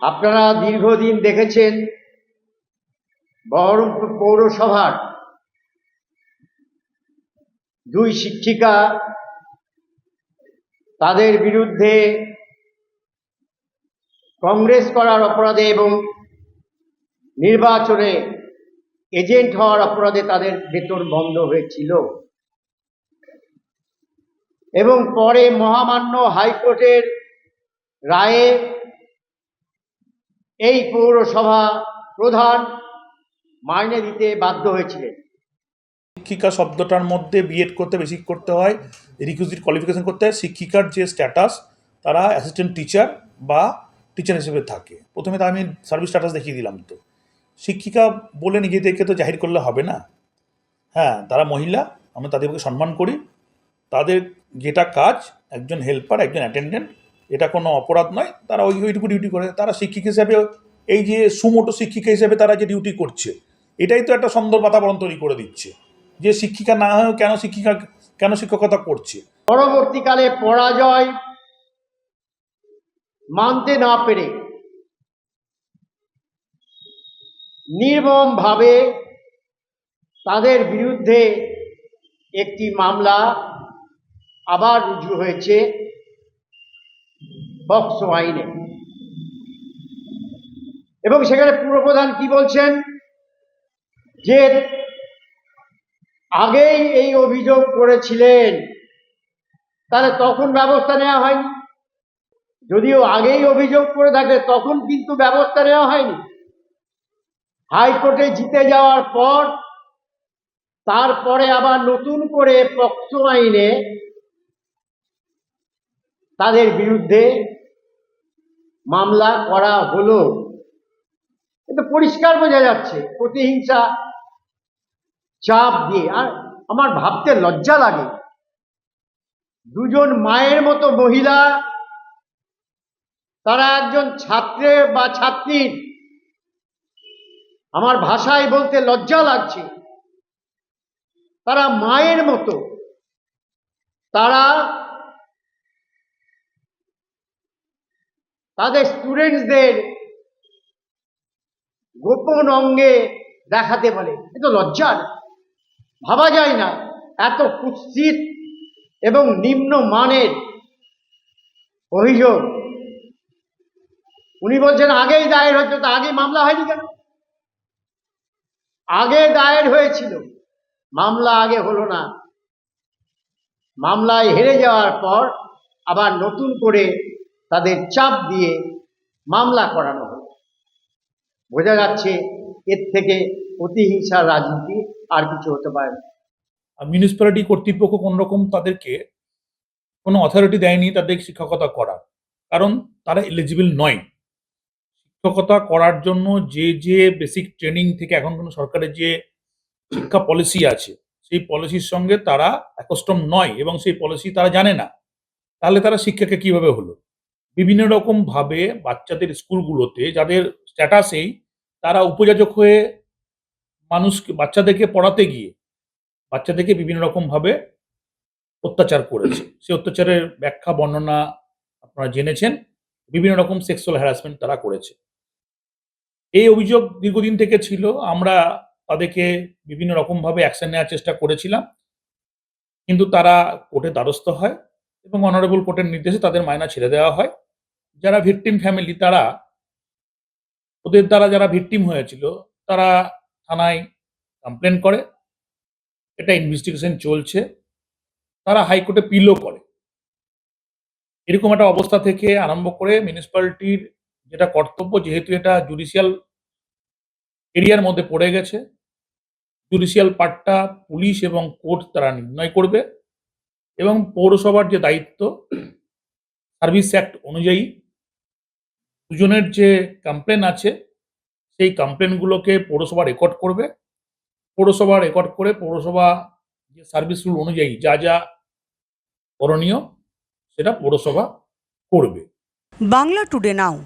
আপনারা দীর্ঘদিন দেখেছেন বহরমপুর পৌরসভার দুই শিক্ষিকা তাদের বিরুদ্ধে কংগ্রেস করার অপরাধে এবং নির্বাচনে এজেন্ট হওয়ার অপরাধে তাদের বেতন বন্ধ হয়েছিল। এবং পরে মহামান্য হাইকোর্টের রায়ে এই পৌরসভা প্রধান মাইনে দিতে বাধ্য হয়েছিলেন। শিক্ষিকা শব্দটার মধ্যে বিএড করতে বেশি করতে হয় রিকুইজিট কোয়ালিফিকেশন করতে হয়, শিক্ষিকার যে স্ট্যাটাস তারা অ্যাসিস্ট্যান্ট টিচার বা টিচার হিসেবে থাকে। প্রথমে তো আমি সার্ভিস স্ট্যাটাস দেখিয়ে দিলাম তো। শিক্ষিকা বলে নিজেদেরকে তো জাহির করলে হবে না। হ্যাঁ তারা মহিলা, আমরা তাদেরকে সম্মান করি। তাদের যেটা কাজ, একজন হেল্পার একজন অ্যাটেন্ডেন্ট এটা কোনো অপরাধ নয়, তারা ওই ওইটুকু ডিউটি করে। তারা শিক্ষিক হিসাবে এই যে সুমোটো শিক্ষিকা হিসেবে তারা যে ডিউটি করছে, এটাই তো একটা সুন্দর বাতাবরণ তৈরি করে দিচ্ছে। যে শিক্ষিকা না হয়েও কেন শিক্ষিকা, কেন শিক্ষকতা করছে? পরবর্তীকালে পরাজয় মানতে না পেরে নির্মমভাবে তাদের বিরুদ্ধে একটি মামলা আবার রুজু হয়েছে। বক্সো আইনে এবং সেখানে পুরপ্রধান কি বলছেন? যে আগেই এই অভিযোগ করেছিলেন, তাহলে তখন ব্যবস্থা নেওয়া হয়নি। যদিও আগেই অভিযোগ করে থাকে তখন কিন্তু ব্যবস্থা নেওয়া হয়নি। হাইকোর্টে জিতে যাওয়ার পর, তারপরে আবার নতুন করে পক্সো আইনে তাদের বিরুদ্ধে মামলা করা হলো। কিন্তু পরিষ্কার বোঝা যাচ্ছে, প্রতিহিংসা, চাপ দিয়ে। আর আমার ভাবতে লজ্জা লাগে। দুজন মায়ের মতো মহিলা, তারা একজন ছাত্রের বা ছাত্রীর। আমার ভাষায় বলতে লজ্জা লাগছে। তারা মায়ের মতো। তারা তাদের স্টুডেন্টসদের গোপন অঙ্গে দেখাতে বলে এ তো লজ্জার ভাবা যায় না এত কুৎসিত এবং নিম্ন মানের অভিযোগ। উনি বলছেন, আগেই দায়ের হচ্ছে তো আগে মামলা হয়নি কেন? আগে দায়ের হয়েছিল। মামলা আগে হলো না। মামলায় হেরে যাওয়ার পর আবার নতুন করে তাদের চাপ দিয়ে মামলা করানো হলো। বোঝা যাচ্ছে এর থেকে প্রতিহিংসার রাজনীতি আর কিছু হতে পারে না। মিউনিসিপ্যালিটি কর্তৃপক্ষ কোনো রকম তাদেরকে কোনো অথরিটি দেয়নি তাদের শিক্ষকতা করার কারণ তারা এলিজিবল নয়। শিক্ষকতা করার জন্য যে যে বেসিক ট্রেনিং থেকে এখন কোনো সরকারের যে শিক্ষা পলিসি আছে, সেই পলিসির সঙ্গে তারা অ্যাকস্টম নয় এবং সেই পলিসি তারা জানে না। তাহলে তারা শিক্ষাকে কীভাবে হলো? বিভিন্ন রকম ভাবে বাচ্চাদের স্কুলগুলোতে যাদের স্ট্যাটাসেই তারা উপযাজক হয়ে মানুষকে, বাচ্চাদেরকে পড়াতে গিয়ে বাচ্চাদেরকে বিভিন্ন রকম ভাবে অত্যাচার করেছে। সেই অত্যাচারের ব্যাখ্যা, বর্ণনা আপনারা জেনেছেন। বিভিন্ন রকম সেক্সুয়াল হ্যারাসমেন্ট তারা করেছে। এই অভিযোগ দীর্ঘদিন থেকে ছিল। আমরা তাদেরকে বিভিন্ন রকম ভাবে অ্যাকশন নেওয়ার চেষ্টা করেছিলাম। কিন্তু তারা কোর্টে দ্বারস্থ হয় এবং অনারেবল কোর্টের নির্দেশে তাদের মায়না ছেড়ে দেওয়া হয়। যারা ভিকটিম ফ্যামিলি, তারা ওদের দ্বারা যারা ভিকটিম হয়েছিল, তারা থানায় কমপ্লেন করে। এটা ইনভেস্টিগেশন চলছে। তারা হাইকোর্টে পিলও করে। এরকম একটা অবস্থা থেকে আরম্ভ করে মিউনিসিপ্যালিটির যেটা কর্তব্য, যেহেতু এটা জুডিশিয়াল এরিয়ার মধ্যে পড়ে গেছে জুডিশিয়াল পার্টটা পুলিশ এবং কোর্ট তারা নির্ণয় করবে এবং পৌরসভার যে দায়িত্ব সার্ভিস অ্যাক্ট অনুযায়ী দুজনের যে কমপ্লেন আছে, সেই কমপ্লেনগুলোকে পৌরসভা রেকর্ড করবে। পৌরসভা রেকর্ড করে পৌরসভা যে সার্ভিস রুল অনুযায়ী যা যা করণীয়, সেটা পৌরসভা করবে। বাংলা টুডে নাও